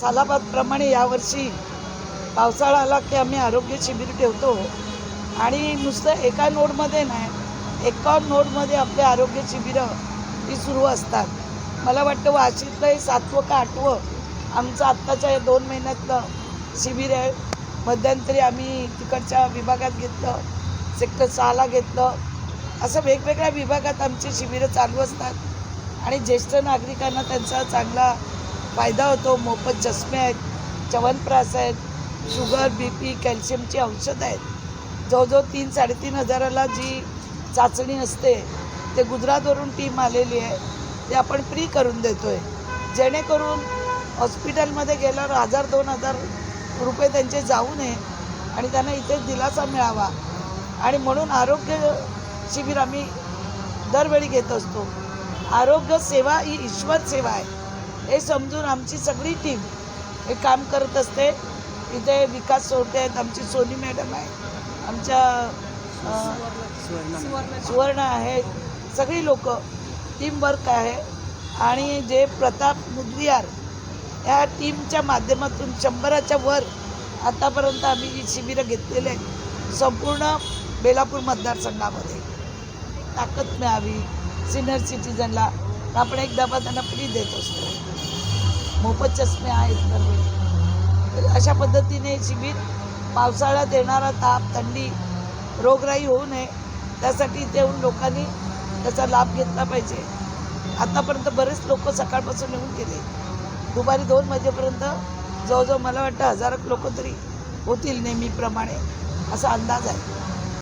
सालाबादप्रमाणे यावर्षी पावसाळा आला की आम्ही आरोग्य शिबिर ठेवतो. आणि नुसतं एका नोडमध्ये नाही एका नोडमध्ये आपले आरोग्य शिबिरं ही सुरू असतात. मला वाटतं वाशीतलं हे सातवं का आठवं आमचं आत्ताच्या या दोन महिन्यातलं शिबिर आहे. मध्यंतरी आम्ही तिकडच्या विभागात घेतलं सेक्टर सहाला घेतलं. असं वेगवेगळ्या विभागात आमची शिबिरं चालू असतात. आणि ज्येष्ठ नागरिकांना त्यांचा चांगला फायदा होतो मोफत चष्मे आहेत चवनप्रास आहेत शुगर बी पी कॅल्शियमची औषधं आहेत. जवळजवळ तीन साडेतीन हजाराला जी चाचणी असते ते गुजरातवरून टीम आलेली आहे ते आपण फ्री करून देतो आहे जेणेकरून हॉस्पिटलमध्ये गेल्यावर हजार दोन हजार रुपये त्यांचे जाऊ नये आणि त्यांना इथे दिलासा मिळावा. आणि म्हणून आरोग्य शिबिर आम्ही दरवेळी घेत असतो. आरोग्य सेवा ही ईश्वर सेवा आहे. हे समजून आमची सगळी टीम हे काम करत असते. इथे विकास सोडते आहेत. आमची सोनी मॅडम आहे. आमच्या सुवर्ण आहे. सगळी लोक टीमवर्क आहे. आणि जे प्रताप मुदलियार या टीमच्या माध्यमातून शंभराच्या वर आतापर्यंत आम्ही ही शिबिरं घेतलेली आहेत. संपूर्ण बेलापूर मतदारसंघामध्ये ताकद मिळावी सिनियर सिटीजनला आपण एक डबा त्यांना फ्री देत असतो मोफत चष्मे आहेत तर. अशा पद्धतीने शिबिर पावसाळ्यात येणारा ताप थंडी रोगराई होऊ नये. त्यासाठी इथे येऊन लोकांनी त्याचा लाभ घेतला पाहिजे. आतापर्यंत बरेच लोक सकाळपासून येऊन गेले. दुपारी दोन वाजेपर्यंत जवळजवळ मला वाटतं हजारक लोक तरी होतील नेहमीप्रमाणे. असा अंदाज आहे.